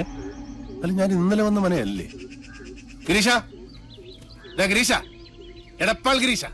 അല്ല ഞാൻ ഇന്നലെ വന്ന മനയല്ലേ? ഗിരീഷ? ഗിരീഷ. എടപ്പാൾ ഗിരീഷ.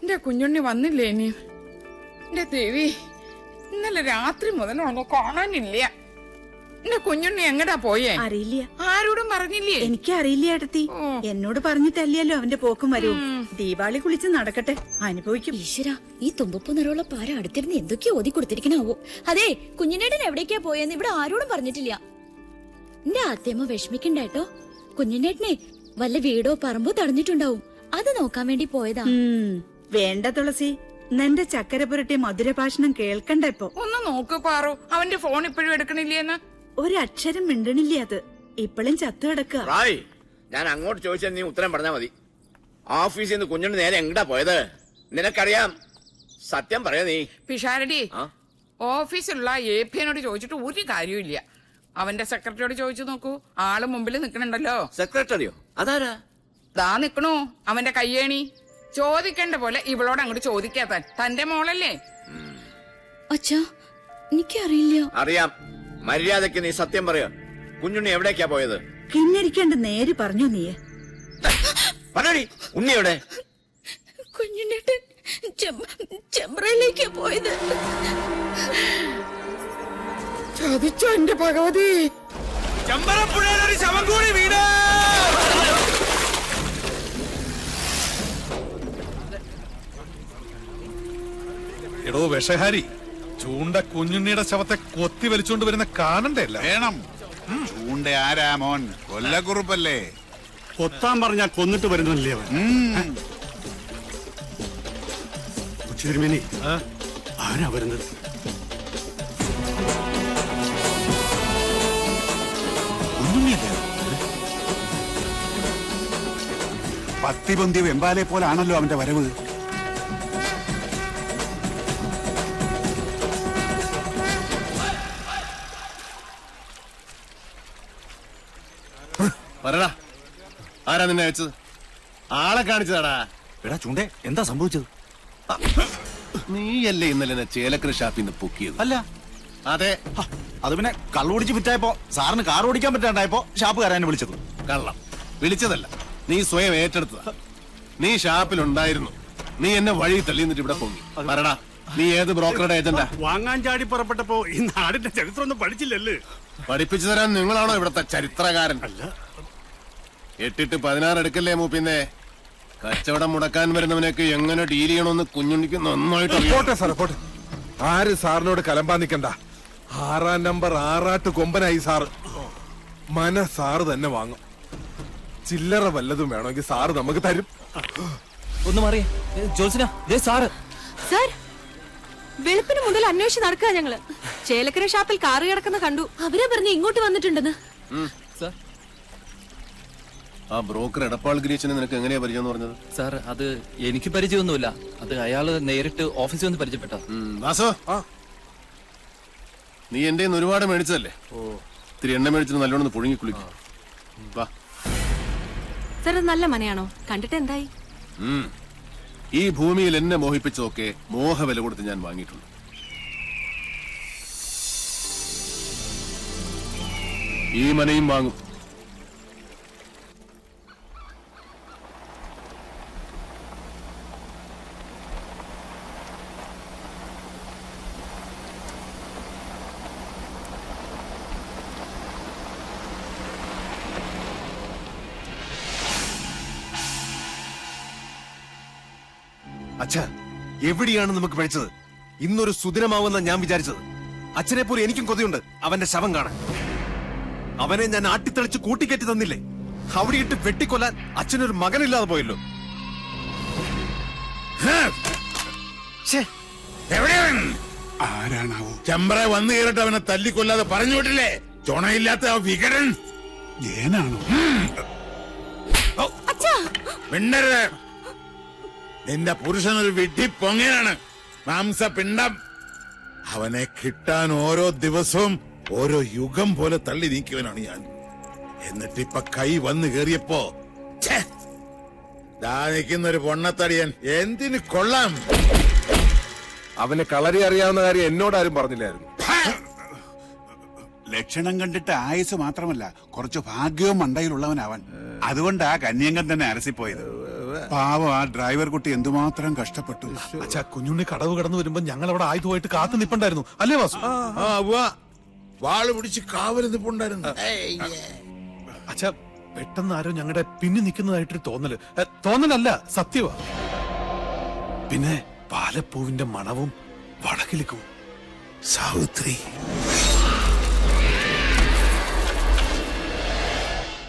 എന്റെ കുഞ്ഞുണ്ണി വന്നില്ലേ ഇനി? എന്റെ ദേവി ഇന്നലെ രാത്രി മുതൽ കാണാനില്ല. എന്റെ കുഞ്ഞുണ്ണി എങ്ങടാ പോയേ? അറിയില്ല. ആരോടും പറഞ്ഞില്ലേ? എനിക്ക് അറിയില്ല ഏട്ടത്തി എന്നോട് പറഞ്ഞിട്ടല്ലല്ലോ അവന്റെ പോക്കും വരൂ ദീപാവളി കുളിച്ച് നടക്കട്ടെ. അനുഭവിക്കും. ഈശ്വര ഈ തുമ്പപ്പൂ നിറമുള്ള പാര അടുത്തിരുന്ന് എന്തൊക്കെയോ ഓതി കൊടുത്തിരിക്കണാവോ? അതെ കുഞ്ഞിനേടൻ എവിടേക്കാ പോയെന്ന് ഇവിടെ ആരോടും പറഞ്ഞിട്ടില്ല. എന്റെ ആദ്യമ വിഷമിക്കണ്ടേട്ടോ കുഞ്ഞിനേട്ടനെ വല്ല വീടോ പറമ്പോ തടഞ്ഞിട്ടുണ്ടാവും. അത് നോക്കാൻ വേണ്ടി പോയതാ. വേണ്ട തുളസി. നിന്റെ ചക്കര പുരട്ടി മധുരഭാഷണം കേൾക്കണ്ട ഇപ്പൊ. ഒന്ന് നോക്ക് പാറു. അവന്റെ ഫോൺ ഇപ്പോഴും എടുക്കണില്ലേന്ന്? ഒരക്ഷരം മിണ്ടണില്ലേ അത്? ഇപ്പോഴും ചത്തു കിടക്കുക റായ് ഞാൻ അങ്ങോട്ട് ചോദിച്ചാൽ നീ ഉത്തരം പറഞ്ഞാ മതി. ഓഫീസിൽ നിന്ന് കുഞ്ഞുണ്ട് നേരെ എങ്ങടാ പോയത്? നിനക്കറിയാം സത്യം പറയാ നീ. പിഷാരടി ആ? ഓഫീസിലുള്ള എ പിനോട് ചോദിച്ചിട്ട് ഒരു കാര്യമില്ല അവന്റെ സെക്രട്ടറിയോട് ചോദിച്ചു നോക്കൂ. ആൾ മുമ്പിൽ നിക്കണുണ്ടല്ലോ. സെക്രട്ടറിയോ? അതാരാ? ദാ നിക്കണു അവന്റെ കയ്യേണി. ചോദിക്കേണ്ട പോലെ ഇവളോട് അങ്ങോട്ട് ചോദിക്കാത്താൻ തന്റെ മോളല്ലേ? അച്ഛാ എനിക്കറിയില്ല. അറിയാം. മര്യാദയ്ക്ക് നീ സത്യം പറയോ. കുഞ്ഞുണ്ണി എവിടേക്കാ പോയത്? കിന്നരിക്കാണ്ട് നേര് പറഞ്ഞു നീ പറയടി ഉണ്ണി എവിടെ? കുഞ്ഞിനേട്ടൻ ചെമ്പ്രയിലേക്കാ പോയത്. ചതിച്ചോ എന്റെ ഭഗവതി. ചമ്പരപ്പുഴയിലൊരു ശവം കൂടി വീട്. എടോ വിഷഹാരി. ചൂണ്ട കുഞ്ഞുണ്ണിയുടെ ശവത്തെ കൊത്തി വലിച്ചുകൊണ്ട് വരുന്ന കാണണ്ടേ അല്ല വേണം ചൂണ്ട ആരാ മോൻ? കൊല്ലക്കുറുപ്പല്ലേ? കൊത്താൻ പറഞ്ഞാ കൊന്നിട്ട് വരുന്നില്ലേ അവൻ? ആരാ വരുന്നത്? പത്തി പൊന്തിയ വെമ്പാലെ പോലാണല്ലോ അവന്റെ വരവ്. പറടാ. ആരാ നിന്നെ അയച്ചത് ആളെ കാണിച്ചതാടാ. എടാ ചൂണ്ടേ എന്താ സംഭവിച്ചത്? നീയല്ലേ ഇന്നലെ എന്നെ ചേലക്കര ഷാപ്പിൽ നിന്ന് പൊക്കിയത്? അല്ല. അതെ. അത് പിന്നെ കള്ളുപിടിച്ച് വിറ്റായപ്പോ സാറിന് കാർ ഓടിക്കാൻ പറ്റാണ്ടായപ്പോ ഷാപ്പുകാരനെ വിളിച്ചത്. കള്ളം. വിളിച്ചതല്ല. നീ സ്വയം ഏറ്റെടുത്തതാ. നീ ഷാപ്പിലുണ്ടായിരുന്നു. നീ എന്നെ വഴി തള്ളിന്നിട്ട് ഇവിടെ പൊങ്ങി. പറടാ നീ ഏത് ബ്രോക്കറുടെ ഏജന്റാ? വാങ്ങാൻ ചാടി പുറപ്പെട്ടപ്പോ ഈ നാടിന്റെ ചരിത്രം ഒന്നും പഠിച്ചില്ലല്ലേ? പഠിപ്പിച്ചു തരാൻ നിങ്ങളാണോ ഇവിടത്തെ ചരിത്രകാരൻ? എട്ടിട്ട് പതിനാറ് എടുക്കല്ലേ മൂപ്പിന്നെ കച്ചവടം മുടക്കാൻ വരുന്നവനൊക്കെ എങ്ങനെ ഡീൽ ചെയ്യണമെന്ന് കുഞ്ഞുണ്ണിക്ക് നന്നായിട്ട്. പോട്ടെ സാറേ പോട്ടെ. ആര് സാറിനോട് കലമ്പാ നിക്കണ്ട? ആറാം നമ്പർ ആറാട്ട് കൊമ്പനായി സാറ്. മന സാറ് തന്നെ വാങ്ങും. ചില്ലറ വല്ലതും വേണമെങ്കിൽ സാറ് നമുക്ക് തരും. ഒന്ന് ദേ സാറ്. സർ വെളുപ്പിന് മുതൽ അന്വേഷിച്ച് നടക്കുക ഞങ്ങൾ. ചേലക്കര ഷാപ്പിൽ കാറ് കിടക്കുന്ന കണ്ടു. അവരെ പറഞ്ഞ് ഇങ്ങോട്ട് വന്നിട്ടുണ്ടെന്ന്. ആ ബ്രോക്കർ എടപ്പാൾ ഗിരീശനെ നിനക്ക് എങ്ങനെയാ പരിചയം എന്ന് പറഞ്ഞത്? സാർ അത് എനിക്ക് പരിചയമൊന്നുമില്ല. അത് അയാൾ നേരിട്ട് ഓഫീസിൽ വന്ന് പരിചയപ്പെട്ട? വാസോ. നീ എന്റെ ഒരുപാട് മേടിച്ചതല്ലേ? ഇത്തിരി എണ്ണ മേടിച്ചിട്ട് നല്ലോണം ഒന്ന് പുഴുങ്ങി കുളിക്കും. വാ. സർ അത് നല്ല മനയാണോ കണ്ടിട്ട് എന്തായി? ഈ ഭൂമിയിൽ എന്നെ മോഹിപ്പിച്ചതൊക്കെ മോഹവില കൊടുത്ത് ഞാൻ വാങ്ങിയിട്ടുണ്ട്. ഈ മനയും വാങ്ങും. എവിടെയാണ് നമുക്ക് പഴിച്ചത് ഇന്നൊരു സുദിനമാവുന്ന ഞാൻ വിചാരിച്ചത്. അച്ഛനെ പോലെ എനിക്കും കൊതിയുണ്ട്. അവന്റെ ശവം കാണാൻ. അവനെ ഞാൻ ആട്ടിത്തെളിച്ച് കൂട്ടിക്കയറ്റി തന്നില്ലേ? അവിടെ ഇട്ട് വെട്ടിക്കൊല്ലാൻ അച്ഛനൊരു മകനില്ലാതെ പോയല്ലോ. ആരാണാവോ? ചെമ്പ്ര വന്നു കയറിട്ട് അവനെ തല്ലിക്കൊല്ലാതെ പറഞ്ഞു വിട്ടില്ലേ? ചുണയില്ലാത്ത ആ വികടൻ ഏനാണോ? മിണ്ടരുത്. നിന്റെ പുരുഷനൊരു വിഡ്ഢി പൊങ്ങനാണ്. മാംസപിണ്ടം അവനെ കിട്ടാൻ ഓരോ ദിവസവും ഓരോ യുഗം പോലെ തള്ളി നീക്കിയവനാണ് ഞാൻ. എന്നിട്ടിപ്പ കൈ വന്നു കേറിയപ്പോ ഛേ, ദാ നിൽക്കുന്ന ഒരു പൊണ്ണത്തടിയൻ. എന്തിനു കൊള്ളാം? അവന് കളരി അറിയാവുന്ന കാര്യം എന്നോട് ആരും പറഞ്ഞില്ലായിരുന്നു ലക്ഷണം കണ്ടിട്ട് ആയുസ് മാത്രമല്ല കുറച്ച് ഭാഗ്യവും അതുകൊണ്ട് ആ കന്യങ്കൻ തന്നെ അരസിപ്പോയത്. പാവം ആ ഡ്രൈവർ കുട്ടി എന്തുമാത്രം കഷ്ടപ്പെട്ടു. അച്ഛാ കുഞ്ഞുണ്ണി കടവ് കടന്നു വരുമ്പോ ഞങ്ങൾ അവിടെ ആയുധമായിട്ട് കാത്തു നിപ്പണ്ടായിരുന്നു. അല്ലേ വാസു? ആ ഉവ്വ. വാൾ പിടിച്ച് കാവൽ നിപ്പുണ്ടായിരുന്നു. അച്ഛാ പെട്ടെന്ന് ആരോ ഞങ്ങളുടെ പിന്നിൽ നിൽക്കുന്നതായിട്ടൊരു തോന്നൽ. തോന്നലല്ല സത്യവാ. പിന്നെ പാലപ്പൂവിന്റെ മണവും വടക്കിലേക്കും സാവിത്രി.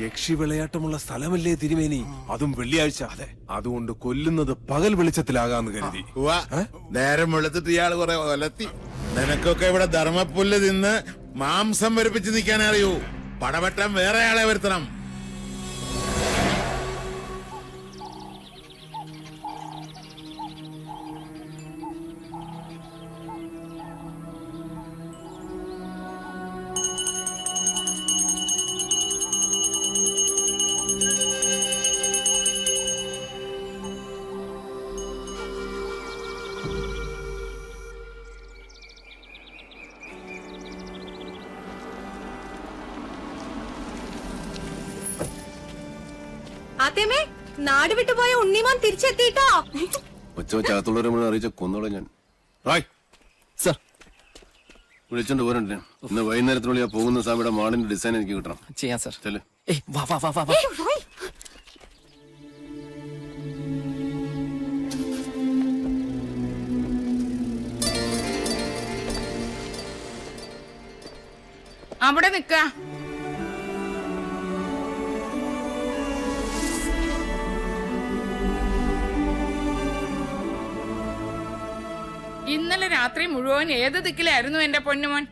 യക്ഷി വിളയാട്ടമുള്ള സ്ഥലമല്ലേ തിരുമേനി? അതും വെള്ളിയാഴ്ച. അതെ. അതുകൊണ്ട് കൊല്ലുന്നത് പകൽ വെളിച്ചത്തിലാകാന്ന് കരുതി. നേരം വെളുത്തിട്ട് ഇയാൾ കുറെ ഒലത്തി. നിനക്കൊക്കെ ഇവിടെ ധർമ്മപ്പുല്ല് തിന്ന് മാംസം വരിപ്പിച്ച് നിൽക്കാൻ അറിയൂ പടവട്ടം വേറെ ആളെ വരുത്തണം. ആദ്യമേ നാട് വിട്ടുപോയ ഉണ്ണിമാൻ തിരിച്ചെത്തിട്ടോ ഒച്ച ചാത്തുള്ളവരെ മുഴുവൻ അറിയിച്ച കൊന്നോളെ ഞാൻ. റായ്. സർ. വിളിച്ചോണ്ട് പോരണ്ട്. ഇന്ന് വൈകുന്നേരത്തിനുള്ളിൽ ആ പോകുന്ന സ്വാമിയുടെ മാളിന്റെ ഡിസൈൻ എനിക്ക് കിട്ടണം. ചെയ്യാം സർ. ചെല്ല്. ഏയ് വാ വാ വാ വാ വാ. അവിടെ നിക്ക രാത്രി മുഴുവൻ ഏത് ദിക്കിലായിരുന്നു എന്റെ പൊന്നുമോൻ?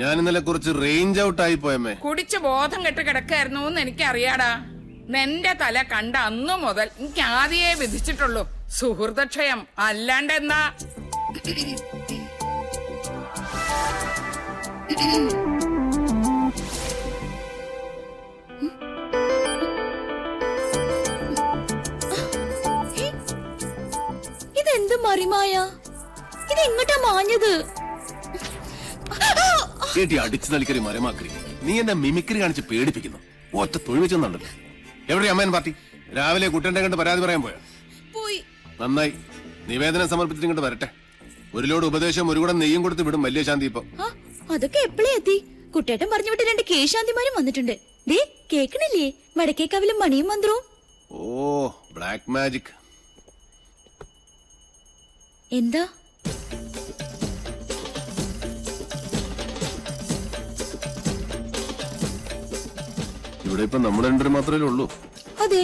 ഞാൻ ഇന്നലെ കുറച്ച് റേഞ്ച് ഔട്ട് ആയി പോയമ്മേ. കുടിച്ച് ബോധം കെട്ട് കിടക്കായിരുന്നു എന്ന് എനിക്കറിയാടാ. നിന്റെ തല കണ്ട അന്നു മുതൽ എനിക്ക് ആദ്യേ വിധിച്ചിട്ടുള്ളൂ. സുഹൃതക്ഷയം. അല്ലാണ്ട് എന്താ ഇതെന്ത് മറിമായ? ഇത് എങ്ങോട്ടാ മാഞ്ഞത്? കേട്ടി അടിച്ചു തളിക്കറി മരമാക്കറി നീ എന്നെ മിമിക്രി കാണിച്ച് പേടിപ്പിക്കുന്നു. ഒറ്റ തൊഴിൽ ചെന്നുണ്ടല്ലോ എവിടെ അമ്മയൻ പാർട്ടി? രാവിലെ കുട്ടന്റെ കണ്ട് പരാതി പറയാൻ പോയോ? പോയി. നന്നായി. നിവേദനം സമർപ്പിച്ചിട്ട് ഇങ്ങോട്ട് വരട്ടെ. ഒരു ലോഡ് ഉപദേശം ഒരു കൂടെ നെയ്യും കൊടുത്ത് വിടും വലിയ ശാന്തി ഇപ്പൊ. ആ അതൊക്കെ എപ്പോഴേ എത്തി? കുട്ടേട്ടൻ പറഞ്ഞു വിട്ട് രണ്ട് കേശാന്തിമാരും വന്നിട്ടുണ്ട്. ദേ കേക്കണില്ലേ? വടക്കേക്കാവിലും മണിയും മന്ത്രവും. ഓ ബ്ലാക്ക് മാജിക്. എന്താ? ഇവിടെ ഇപ്പൊ നമ്മൾ രണ്ടുപേരും മാത്രമേ ഉള്ളൂ. അതെ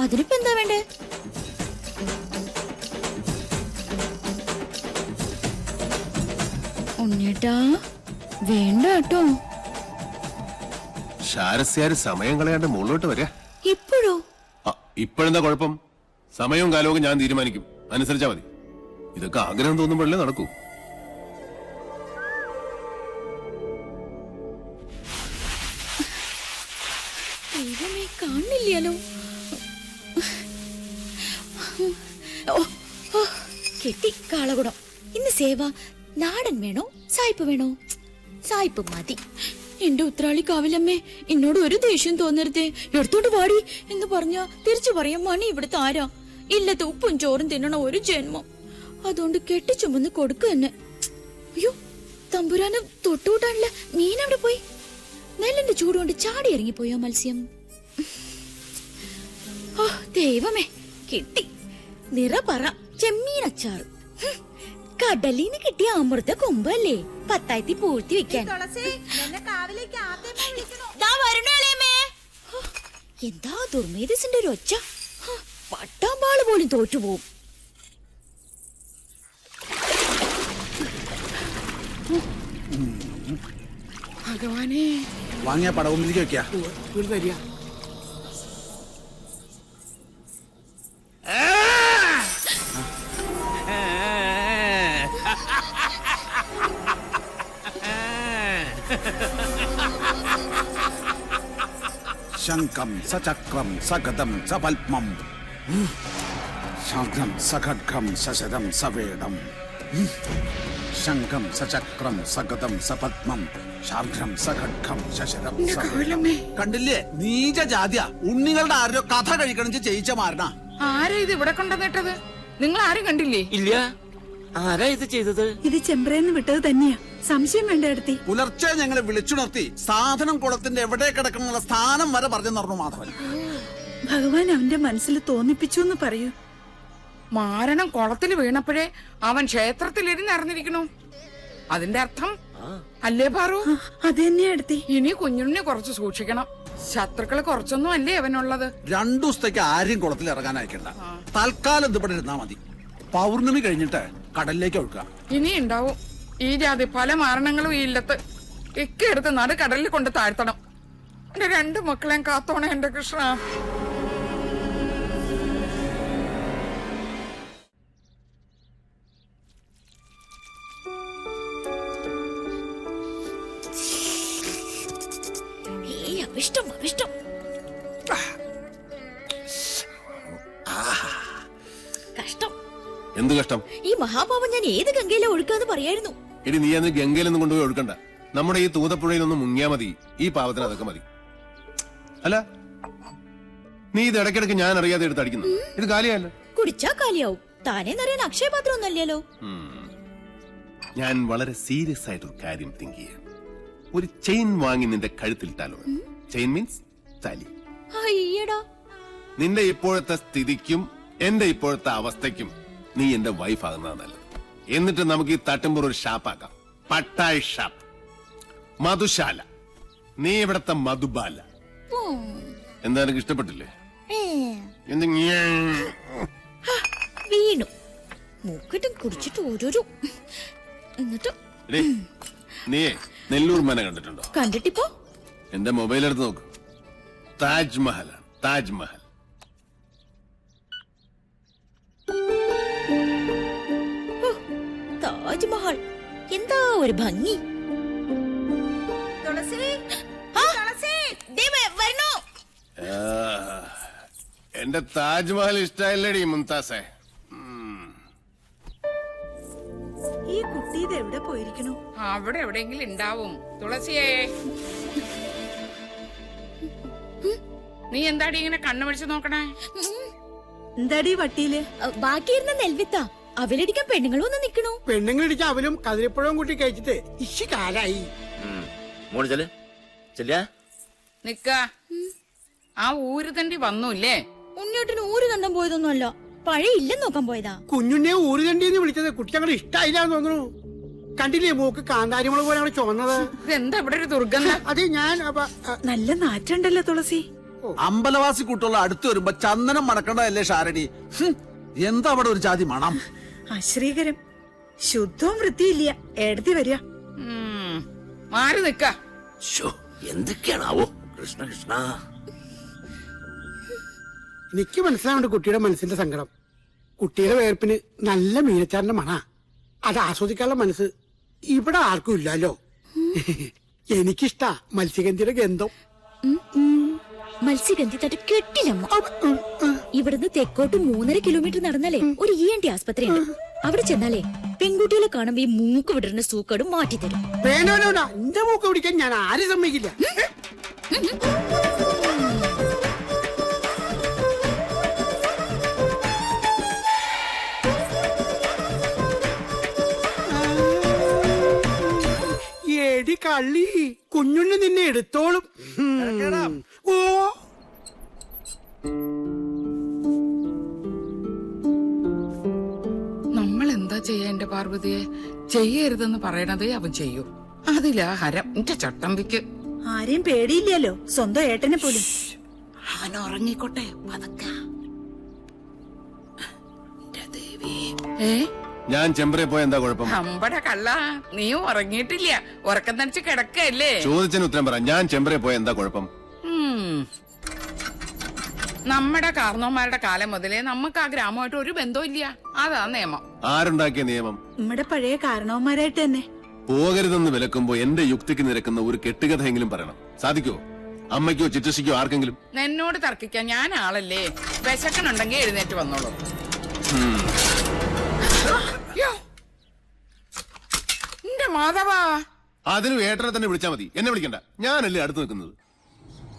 അതിനിപ്പോ എന്താ വേണ്ടേ? ഉണ്ണിയേട്ടാ വേണ്ട കേട്ടോ. ശാരസ്യാര് സമയം കളയാണ്ട് മുകളിലോട്ട് വരാ. ഇപ്പോഴോ? ഇപ്പോഴെന്താ കുഴപ്പം? സമയവും കാലവും ഞാൻ തീരുമാനിക്കും. അനുസരിച്ചാ മതി. ഇതൊക്കെ ആഗ്രഹം തോന്നുമ്പോഴല്ലേ നടക്കൂ. ദൈവമേ കാണില്ലല്ലോ. കെട്ടി കാളകുടം ഇന്ന് സേവ നാടൻ വേണോ സായിപ്പ് വേണോ? സായിപ്പ് മതി. എന്റെ ഉത്രാളി കാവിലമ്മേ എന്നോട് ഒരു ദേഷ്യം തോന്നരുതേ. എടുത്തോണ്ട് വാടി എന്ന് പറഞ്ഞ തിരിച്ചു പറയാൻ മണി ഇവിടുത്തെ ആരാ? ഇല്ലത്തെ ഉപ്പും ചോറും തിന്നണ ഒരു ജന്മം. അതുകൊണ്ട് കെട്ടിച്ചുമന്ന് കൊടുക്ക തന്നെ അയ്യോ തമ്പുരാന് മീൻ അവിടെ പോയി. നെല്ലിന്റെ ചൂടുകൊണ്ട് ചാടി ഇറങ്ങിപ്പോയോ മത്സ്യം? ഓ ദൈവമേ കിട്ടി. നിറ പറ ചെമ്മീൻ അച്ചാർ കടലിന് കിട്ടിയ അമൃത കൊമ്പല്ലേ? പത്തായത്തി പൂഴ്ത്തി വെക്കാൻ. എന്താ ദുർമേധസിന്റെ ഒരു ഒച്ച? പട്ടാമ്പാൾ പോലും തോറ്റുപോകും. വാങ്ങിയ പടവുമ്പിലേക്ക് വെക്കാ വരിക ശംഖം സചക്രം സഗതം സപത്മം ശംഖം സഖഡ്ഗം സശരം സവേദം ശംഖം സചക്രം സഗതം സപത്മം സഖഡ്ഖം ശശരം കണ്ടില്ലേ? നീച ജാതിയ ഉണ്ണികളുടെ ആരോ കഥ കഴിക്കണം ചെയ്യിച്ച മാരണ ആരാ ഇത് ഇവിടെ കൊണ്ടുവന്നിട്ടത്? നിങ്ങൾ ആരും കണ്ടില്ലേ? ഇല്ല. ആരാ ഇത് ചെയ്തത്? ഇത് ചെമ്പ്രേന്ന് വിട്ടത് തന്നെയാ. സംശയം വേണ്ട എടുത്തി. പുലർച്ചെ ഞങ്ങളെ വിളിച്ചുണർത്തി സാധനം കുളത്തിന്റെ എവിടെ കിടക്കണമെന്നുള്ള സ്ഥാനം വരെ പറഞ്ഞു പറഞ്ഞു മാധവൻ. ഭഗവാൻ അവന്റെ മനസ്സിൽ തോന്നിപ്പിച്ചു എന്ന് പറയൂ. മാരണം കുളത്തിൽ വീണപ്പോഴേ അവൻ ക്ഷേത്രത്തിലിരുന്ന് അറിഞ്ഞിരിക്കണു അതിന്റെ അർത്ഥം അല്ലേ പാറു? അതെന്നെ അത് തന്നെയാ എടുത്തി. ഇനി കുഞ്ഞുണ്ണിനെ കുറച്ച് സൂക്ഷിക്കണം. ശത്രുക്കൾ കുറച്ചൊന്നും അല്ലേ അവനുള്ളത്? രണ്ടു ദിവസത്തേക്ക് ആരും കുളത്തിൽ ഇറങ്ങാൻ അയക്കണ്ട തൽക്കാലം ഇവിടെ ഇരുന്നാ മതി. പൗർണമി കഴിഞ്ഞിട്ട് കടലിലേക്ക് ഒഴുക്കുക. ഇനി ഉണ്ടാവും. ഈ ജാതി പല മാരണങ്ങളും ഈ ഇല്ലത്ത്. ഇക്കെടുത്ത് എടുത്ത് നട കടലിൽ കൊണ്ട് താഴ്ത്തണം. എന്റെ രണ്ട് മക്കളെയും കാത്തോണേ എന്റെ കൃഷ്ണ. മഹാപാപം ഞാൻ ഏത് ഗംഗയിലെ ഒഴുക്കാന്ന് പറയായിരുന്നു. ഇനി നീ അന്ന് ഗംഗയിലൊന്നും കൊണ്ടുപോയി ഒഴുക്കണ്ട. നമ്മുടെ ഈ തൂതപ്പുഴയിലൊന്നും മുങ്ങിയാ മതി. ഈ പാവത്തിന് അതൊക്കെ മതി. അല്ല നീ ഇത് ഇടയ്ക്കിടയ്ക്ക് ഞാൻ അറിയാതെ എടുത്ത് അടിക്കുന്നു. ഇത് കാലിയല്ല കുടിച്ചാ കാലിയാവും. താനേ നിറയാൻ അക്ഷയപാത്രം ഒന്നല്ലല്ലോ ഞാൻ വളരെ സീരിയസ് ആയിട്ട് ഒരു കാര്യം തിങ്ക് ചെയ്യാം ഒരു ചെയിൻ വാങ്ങി നിന്റെ കഴുത്തിൽ കഴുത്തിലിട്ടാലോ ചെയിൻ മീൻസ് താലി. അയ്യടാ. നിന്റെ ഇപ്പോഴത്തെ സ്ഥിതിക്കും എന്റെ ഇപ്പോഴത്തെ അവസ്ഥയ്ക്കും നീ എന്റെ വൈഫ് ആകുന്നതാണ് നല്ലത്. എന്നിട്ട് നമുക്ക് ഈ തട്ടുമ്പോൾ ഒരു ഷാപ്പാക്കാം പട്ടായ് ഷാപ്പ് മധുശാല. നീ ഇവിടത്തെ മധുബാല. എന്താ എനിക്ക് ഇഷ്ടപ്പെട്ടില്ലേ? എന്ത്? വീണു. മൂക്കിട്ടും കുടിച്ചിട്ട് ഓരോരോ. എന്നിട്ട് നീ നെല്ലൂർ മന കണ്ടിട്ടുണ്ടോ? കണ്ടിട്ടിപ്പോ? എന്റെ മൊബൈൽ എടുത്ത് നോക്ക്. താജ്മഹലാണ് താജ്മഹൽ താജ്മഹൽ. എന്താ ഒരു ഭംഗി? എന്റെ താജ്മഹൽ ഇഷ്ടമല്ലടി മുംതാസേ. ഈ കുട്ടി ഇത് എവിടെ പോയിരിക്കണു അവിടെ എവിടെയെങ്കിലും ഉണ്ടാവും. തുളസിയേ. നീ എന്താടി ഇങ്ങനെ കണ്ണു പിടിച്ചു നോക്കണേ? എന്താടി വട്ടിയിൽ ബാക്കിയിരുന്ന നെൽവിത്ത. അവലടിക്കാൻ പെണ്ണുങ്ങൾ വന്ന് നിക്കണു പെണ്ണുങ്ങളിടിച്ച് അവലും കതിരിപ്പഴവും കൂട്ടി കഴിച്ചിട്ട് ഇശി കാലായി. മോൾ ചെൽ ചെല്ല നിക്ക. ആ ഊര് തണ്ടി വന്നൂല്ലേ? ഉണ്ണിയോട്ടിന് ഊര് തണ്ടം പോയതൊന്നുമല്ല. പഴയ ഇല്ലെന്ന് നോക്കാൻ പോയതാ. കുഞ്ഞുണ്ണിയെ ഊര് തണ്ടി എന്ന് വിളിച്ചത് കുട്ടി ഞങ്ങൾ ഇഷ്ടായില്ല എന്ന് തോന്നുന്നു. കണ്ടില്ലേ മൂക്ക് കാന്താരിമുളക് പോലെ ഞങ്ങൾ ചുവന്നത്? എന്താ ഇവിടെ ഒരു ദുർഗന്ധം? അത് ഞാൻ അപ്പൊ, നല്ല നാറ്റുണ്ടല്ലോ തുളസി. അമ്പലവാസി കൂട്ടുള്ള അടുത്ത് വരുമ്പോ ചന്ദനം മണക്കണ്ടതല്ലേ ഷാരടി? എന്താ അവിടെ ഒരു ജാതി മണം? അശ്രീകരം ശുദ്ധവും വൃത്തിയില്ല. എഴുതി വരിക. മാറി നിക്ക എന്തൊക്കെയാണാവോ? കൃഷ്ണ കൃഷ്ണ. എനിക്ക് മനസ്സിലാവേണ്ട കുട്ടിയുടെ മനസ്സിന്റെ സങ്കടം. കുട്ടിയുടെ വേർപ്പിന് നല്ല മീനച്ചാറിന്റെ മണ. അത് ആസ്വദിക്കാനുള്ള മനസ്സ് ഇവിടെ ആർക്കും ഇല്ലല്ലോ. എനിക്കിഷ്ട മത്സ്യഗന്ധിയുടെ ഗന്ധം. മത്സ്യഗന്ധി തട്ട് കെട്ടിനമ്മ ഇവിടുന്ന് തെക്കോട്ട് മൂന്നര കിലോമീറ്റർ നടന്നാലേ ഒരു ഇ എൻ ടി ആസ്പത്രി ഉണ്ട് അവിടെ ചെന്നാലേ പെൺകുട്ടികളെ കാണുമ്പോ ഈ മൂക്ക് വിടരുന്ന സൂക്കേട് മാറ്റി തരും എന്റെ മൂക്ക് പിടിക്കാൻ ഞാൻ ആരും സമ്മതിക്കില്ല. എടി കള്ളി കുഞ്ഞുണ്ണി നിന്നെ എടുത്തോളും. ഓ. ചെയ്യാ എന്റെ പാർവതിയെ. ചെയ്യരുതെന്ന് പറയണതേ അവൻ ചെയ്യൂ. അതിലാ ഹരം. എന്റെ ചട്ടമ്പിക്ക്. ആരെയും പേടിയില്ലല്ലോ. സ്വന്തം ഏട്ടനെ പോലും. അവൻ ഉറങ്ങിക്കോട്ടെ. പതക്ക. ഏ? ഞാൻ ചെമ്പറെ പോയ എന്താ കുഴപ്പം? അമ്പട കള്ള. നീ ഉറങ്ങിയിട്ടില്ല. ഉറക്കം തനിച്ച് കിടക്കല്ലേ ചോദിച്ചതിന് ഉത്തരം പറ. ഞാൻ ചെമ്പറെ പോയ എന്താ കുഴപ്പം. നമ്മുടെ കാർന്നോന്മാരുടെ കാലം മുതലേ നമുക്ക് ആ ഗ്രാമമായിട്ട് ഒരു ബന്ധവും ഇല്ല. അതാ നിയമം. ആരുണ്ടാക്കിയ നിയമം? നമ്മുടെ പഴയ കാരണവന്മാരായിട്ട് തന്നെ. പോകരുതെന്ന് വിലക്കുമ്പോ എന്റെ യുക്തിക്ക് നിരക്കുന്ന ഒരു കെട്ടുകഥയെങ്കിലും പറയണം. സാധിക്കോ അമ്മയ്ക്കോ ചിറ്റശിക്കോ ആർക്കെങ്കിലും? എന്നോട് തർക്കിക്കാൻ ഞാൻ ആളല്ലേ? വിശക്കണുണ്ടെങ്കിൽ എഴുന്നേറ്റ് വന്നോളൂ. യ്യോ, മാധവാ അതിന് ഏട്ടനെ തന്നെ വിളിച്ചാൽ മതി. എന്നെ വിളിക്കണ്ട. ഞാനല്ലേ അടുത്ത് നിൽക്കുന്നത്?